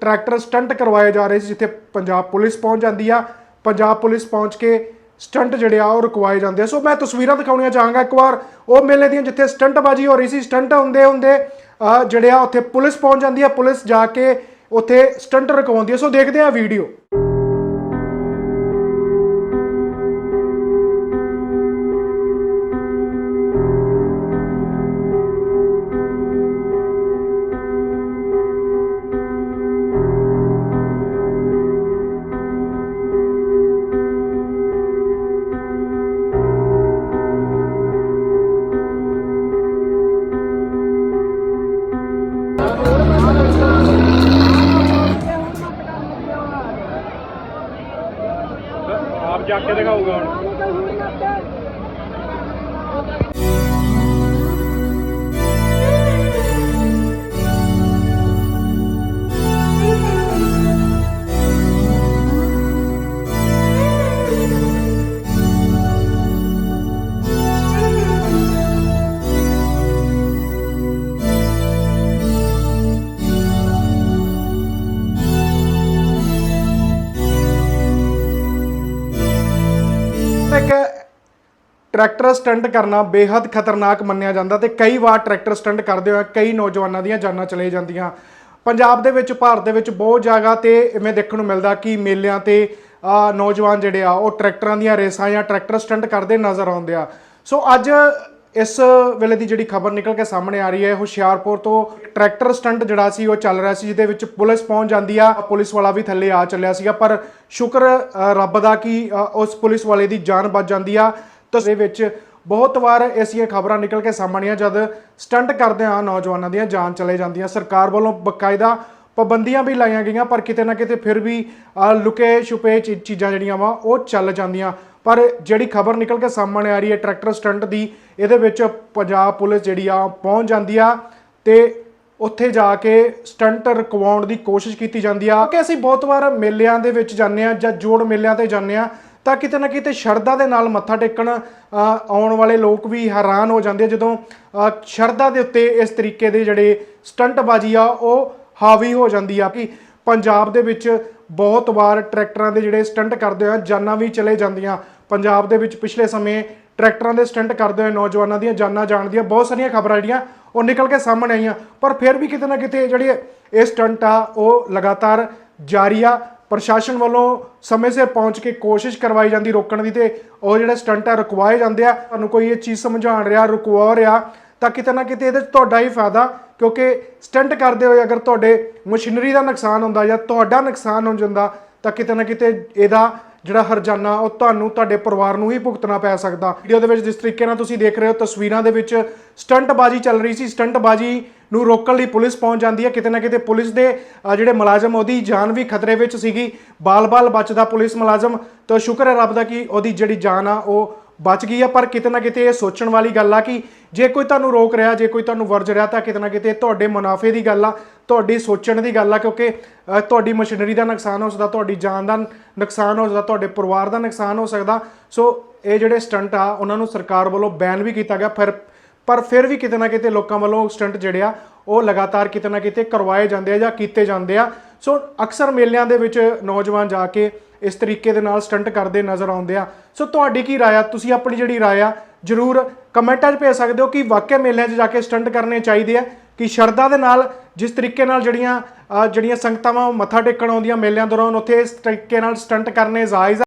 Tractor stunt ਕਰਵਾਏ ਜਾ ਰਹੇ ਸੀ, ਜਿੱਥੇ ਪੰਜਾਬ ਪੁਲਿਸ ਪਹੁੰਚ ਜਾਂਦੀ ਆ। ਪੰਜਾਬ ਪੁਲਿਸ ਪਹੁੰਚ ਕੇ ਸਟੰਟ ਜਿਹੜੇ ਆ, ਉਹ ਰੁਕਵਾਏ ਜਾਂਦੇ ਆ। ਸੋ ਮੈਂ ਤਸਵੀਰਾਂ ਦਿਖਾਉਣੀਆਂ ਚਾਹਾਂਗਾ ਇੱਕ ਵਾਰ। ਉਹ ਮੇਲੇ ਦੀਆਂ ਜਿੱਥੇ ਸਟੰਟਬਾਜ਼ੀ ਹੋ ਰਹੀ ਸੀ, ਸਟੰਟ ਹੁੰਦੇ ਹੁੰਦੇ ਜਿਹੜੇ ਆ, ਉੱਥੇ ਪੁਲਿਸ ਪਹੁੰਚ ਜਾਂਦੀ ਆ। ਪੁਲਿਸ ਜਾ ਕੇ ਉੱਥੇ ਸਟੰਟ ਰੁਕਵਾਉਂਦੀ ਹੈ ਸੋ ਦੇਖਦੇ ਆ ਵੀਡੀਓ। ਆਪ ਜਾ ਕੇ ਦਿਖਾਊਗਾ। ਹੁਣ ਟਰੈਕਟਰ ਸਟੰਟ ਕਰਨਾ ਬੇहद ਖਤਰਨਾਕ ਮੰਨਿਆ ਜਾਂਦਾ ਤੇ ਕਈ ਵਾਰ ਟਰੈਕਟਰ ਸਟੰਟ ਕਰਦੇ ਹੋਏ ਕਈ ਨੌਜਵਾਨਾਂ ਦੀਆਂ ਜਾਨਾਂ ਚਲੇ ਜਾਂਦੀਆਂ। ਪੰਜਾਬ ਦੇ ਵਿੱਚ, ਭਾਰਤ ਦੇ ਵਿੱਚ ਬਹੁਤ ਜਗ੍ਹਾ ਤੇ ਇਵੇਂ ਦੇਖਣ ਨੂੰ ਮਿਲਦਾ ਕਿ ਮੇਲਿਆਂ ਤੇ ਨੌਜਵਾਨ ਜਿਹੜੇ ਆ, ਉਹ ਟਰੈਕਟਰਾਂ ਦੀਆਂ ਰੇਸਾਂ ਜਾਂ ਟਰੈਕਟਰ ਸਟੰਟ ਕਰਦੇ ਨਜ਼ਰ ਆਉਂਦੇ ਆ। ਸੋ ਅੱਜ ਇਸ ਵੇਲੇ ਦੀ ਜਿਹੜੀ ਖਬਰ ਨਿਕਲ ਕੇ ਸਾਹਮਣੇ ਆ ਰਹੀ ਹੈ, ਹੁਸ਼ਿਆਰਪੁਰ ਤੋਂ ਟਰੈਕਟਰ ਸਟੰਟ ਜਿਹੜਾ ਸੀ, ਉਹ ਚੱਲ ਰਿਹਾ ਸੀ, ਜਿਹਦੇ ਵਿੱਚ ਪੁਲਿਸ ਪਹੁੰਚ ਜਾਂਦੀ ਆ। ਪੁਲਿਸ ਵਾਲਾ ਵੀ ਥੱਲੇ ਆ ਚੱਲਿਆ ਸੀਗਾ, ਪਰ ਸ਼ੁਕਰ ਰੱਬ ਦਾ ਕਿ ਉਸ ਪੁਲਿਸ ਵਾਲੇ ਦੀ ਜਾਨ ਬਚ ਜਾਂਦੀ ਆ। ਤਾਂ ਦੇ ਵਿੱਚ ਬਹੁਤ ਵਾਰ ਐਸੀਆਂ ਖਬਰਾਂ ਨਿਕਲ ਕੇ ਸਾਹਮਣੇ ਆ ਜਦ ਸਟੰਟ ਕਰਦੇ ਆ ਨੌਜਵਾਨਾਂ ਦੀਆਂ ਜਾਨ ਚਲੇ ਜਾਂਦੀਆਂ। ਸਰਕਾਰ ਵੱਲੋਂ ਬਕਾਇਦਾ ਪਾਬੰਦੀਆਂ ਵੀ ਲਾਈਆਂ ਗਈਆਂ, ਪਰ ਕਿਤੇ ਨਾ ਕਿਤੇ ਫਿਰ ਵੀ ਲੁਕੇ ਛੁਪੇ ਚੀ- ਚੀਜ਼ਾਂ ਜਿਹੜੀਆਂ ਵਾ, ਉਹ ਚੱਲ ਜਾਂਦੀਆਂ। ਪਰ ਜਿਹੜੀ ਖਬਰ ਨਿਕਲ ਕੇ ਸਾਹਮਣੇ ਆ ਰਹੀ ਹੈ ਟਰੈਕਟਰ ਸਟੰਟ ਦੀ, ਇਹਦੇ ਵਿੱਚ ਪੰਜਾਬ ਪੁਲਿਸ ਜਿਹੜੀ ਆ ਪਹੁੰਚ ਜਾਂਦੀ ਆ ਤੇ ਉੱਥੇ ਜਾ ਕੇ ਸਟੰਟ ਰੁਕਵਾਉਣ ਦੀ ਕੋਸ਼ਿਸ਼ ਕੀਤੀ ਜਾਂਦੀ ਆ। ਕਿ ਅਸੀਂ ਬਹੁਤ ਵਾਰ ਮੇਲਿਆਂ ਦੇ ਵਿੱਚ ਜਾਂਦੇ ਆ ਜਾਂ ਜੋੜ ਮੇਲਿਆਂ ਤੇ ਜਾਂਦੇ ਆ ਤਾਂ ਕਿਤੇ ਨਾ ਕਿਤੇ ਸ਼ਰਧਾ ਦੇ ਨਾਲ ਮੱਥਾ ਟੇਕਣ ਆਉਣ ਵਾਲੇ ਲੋਕ ਵੀ ਹੈਰਾਨ ਹੋ ਜਾਂਦੇ ਆ ਜਦੋਂ ਸ਼ਰਧਾ ਦੇ ਉੱਤੇ ਇਸ ਤਰੀਕੇ ਦੇ ਜਿਹੜੇ ਸਟੰਟਬਾਜ਼ੀ ਆ, ਉਹ ਹਾਵੀ ਹੋ ਜਾਂਦੀ ਆ ਕਿ ਪੰਜਾਬ ਦੇ ਵਿੱਚ ਬਹੁਤ ਵਾਰ ਟਰੈਕਟਰਾਂ ਦੇ ਜਿਹੜੇ ਸਟੰਟ ਕਰਦੇ ਆ, ਜਾਨਾਂ ਵੀ ਚਲੇ ਜਾਂਦੀਆਂ। ਪੰਜਾਬ ਦੇ ਵਿੱਚ ਪਿਛਲੇ ਸਮੇਂ ਟਰੈਕਟਰਾਂ ਦੇ ਸਟੰਟ ਕਰਦੇ ਹੋਏ ਨੌਜਵਾਨਾਂ ਦੀਆਂ ਜਾਨਾਂ ਜਾਣ ਦੀਆਂ ਬਹੁਤ ਸਾਰੀਆਂ ਖਬਰਾਂ ਜਿਹੜੀਆਂ, ਉਹ ਨਿਕਲ ਕੇ ਸਾਹਮਣੇ ਆਈਆਂ। ਪਰ ਫਿਰ ਵੀ ਕਿਤੇ ਨਾ ਕਿਤੇ ਜਿਹੜੇ ਇਹ ਸਟੰਟ ਆ, ਉਹ ਲਗਾਤਾਰ ਜਾਰੀ ਆ। ਪ੍ਰਸ਼ਾਸਨ ਵੱਲੋਂ ਸਮੇਂ ਸਿਰ ਪਹੁੰਚ ਕੇ ਕੋਸ਼ਿਸ਼ ਕਰਵਾਈ ਜਾਂਦੀ ਰੋਕਣ ਦੀ ਤੇ ਉਹ ਜਿਹੜੇ ਸਟੰਟ ਆ, ਰੁਕਵਾਏ ਜਾਂਦੇ ਆ। ਤੁਹਾਨੂੰ ਕੋਈ ਇਹ ਚੀਜ਼ ਸਮਝਾਉਣ ਰਿਹਾ, ਰੁਕਵਾ ਰਿਹਾ, ਤਾਂ ਕਿਤੇ ਨਾ ਕਿਤੇ ਇਹਦੇ 'ਚ ਤੁਹਾਡਾ ਹੀ ਫਾਇਦਾ, ਕਿਉਂਕਿ ਸਟੰਟ ਕਰਦੇ ਹੋਏ ਅਗਰ ਤੁਹਾਡੇ ਮਸ਼ੀਨਰੀ ਦਾ ਨੁਕਸਾਨ ਹੁੰਦਾ ਜਾਂ ਤੁਹਾਡਾ ਨੁਕਸਾਨ ਹੋ ਜਾਂਦਾ, ਤਾਂ ਕਿਤੇ ਨਾ ਕਿਤੇ ਇਹਦਾ ਜਿਹੜਾ ਹਰਜਾਨਾ, ਉਹ ਤੁਹਾਨੂੰ ਤੁਹਾਡੇ ਪਰਿਵਾਰ ਨੂੰ ਹੀ ਭੁਗਤਣਾ ਪੈ ਸਕਦਾ। ਵੀਡੀਓ ਦੇ ਵਿੱਚ ਜਿਸ ਤਰੀਕੇ ਨਾਲ ਤੁਸੀਂ ਦੇਖ ਰਹੇ ਹੋ, ਤਸਵੀਰਾਂ ਦੇ ਵਿੱਚ ਸਟੰਟਬਾਜ਼ੀ ਚੱਲ ਰਹੀ ਸੀ। ਸਟੰਟਬਾਜ਼ੀ ਨੂੰ ਰੋਕਣ ਲਈ ਪੁਲਿਸ ਪਹੁੰਚ ਜਾਂਦੀ ਹੈ। ਕਿਤੇ ਨਾ ਕਿਤੇ ਪੁਲਿਸ ਦੇ ਜਿਹੜੇ ਮੁਲਾਜ਼ਮ, ਉਹਦੀ ਜਾਨ ਵੀ ਖਤਰੇ ਵਿੱਚ ਸੀਗੀ। ਬਾਲ-ਬਾਲ ਬਚਦਾ ਪੁਲਿਸ ਮੁਲਾਜ਼ਮ। ਤਾਂ ਸ਼ੁਕਰ ਹੈ ਰੱਬ ਦਾ ਕਿ ਉਹਦੀ ਜਿਹੜੀ ਜਾਨ ਆ, ਉਹ ਬਚ ਗਈ ਆ, ਪਰ ਕਿਤੇ ਨਾ ਕਿਤੇ ਇਹ ਸੋਚਣ ਵਾਲੀ ਗੱਲ ਆ ਕਿ ਜੇ ਕੋਈ ਤੁਹਾਨੂੰ ਰੋਕ ਰਿਹਾ, ਜੇ ਕੋਈ ਤੁਹਾਨੂੰ ਵਰਜ ਰਿਹਾ, ਤਾਂ ਕਿਤੇ ਨਾ ਕਿਤੇ ਤੁਹਾਡੇ ਮੁਨਾਫੇ ਦੀ ਗੱਲ ਆ, ਤੁਹਾਡੀ ਸੋਚਣ ਦੀ ਗੱਲ ਆ, ਕਿਉਂਕਿ ਤੁਹਾਡੀ ਮਸ਼ੀਨਰੀ ਦਾ ਨੁਕਸਾਨ ਹੋ ਸਕਦਾ, ਤੁਹਾਡੀ ਜਾਨ ਦਾ ਨੁਕਸਾਨ ਹੋ ਸਕਦਾ, ਤੁਹਾਡੇ ਪਰਿਵਾਰ ਦਾ ਨੁਕਸਾਨ ਹੋ ਸਕਦਾ। ਸੋ ਇਹ ਜਿਹੜੇ ਸਟੰਟ ਆ, ਉਹਨਾਂ ਨੂੰ ਸਰਕਾਰ ਵੱਲੋਂ ਬੈਨ ਵੀ ਕੀਤਾ ਗਿਆ, ਫਿਰ, ਪਰ ਫਿਰ ਵੀ ਕਿਤੇ ਨਾ ਕਿਤੇ ਲੋਕਾਂ ਵੱਲੋਂ ਸਟੰਟ ਜਿਹੜੇ ਆ, ਉਹ ਲਗਾਤਾਰ ਕਿਤੇ ਨਾ ਕਿਤੇ ਕਰਵਾਏ ਜਾਂਦੇ ਆ ਜਾਂ ਕੀਤੇ ਜਾਂਦੇ ਆ। ਸੋ ਅਕਸਰ ਮੇਲਿਆਂ ਦੇ ਵਿੱਚ ਨੌਜਵਾਨ ਜਾ ਕੇ ਇਸ ਤਰੀਕੇ ਦੇ ਨਾਲ ਸਟੰਟ ਕਰਦੇ ਨਜ਼ਰ ਆਉਂਦੇ ਆ। ਸੋ ਤੁਹਾਡੀ ਕੀ ਰਾਏ ਆ? ਤੁਸੀਂ ਆਪਣੀ ਜਿਹੜੀ ਰਾਏ ਆ, ਜਰੂਰ ਕਮੈਂਟਾਂ 'ਚ ਭੇਜ ਸਕਦੇ ਹੋ ਕਿ ਵਾਕਿਆ ਮੇਲਿਆਂ 'ਚ ਜਾ ਕੇ ਸਟੰਟ ਕਰਨੇ ਚਾਹੀਦੇ ਆ, ਕਿ ਸ਼ਰਧਾ ਦੇ ਨਾਲ ਜਿਸ ਤਰੀਕੇ ਨਾਲ ਜਿਹੜੀਆਂ ਜਿਹੜੀਆਂ ਸੰਗਤਾਂ ਵਾ ਉਹ ਮੱਥਾ ਟੇਕਣ ਆਉਂਦੀਆਂ ਮੇਲਿਆਂ ਦੌਰਾਨ, ਉੱਥੇ ਇਸ ਤਰੀਕੇ ਨਾਲ ਸਟੰਟ ਕਰਨੇ ਜਾਇਜ਼ ਆ।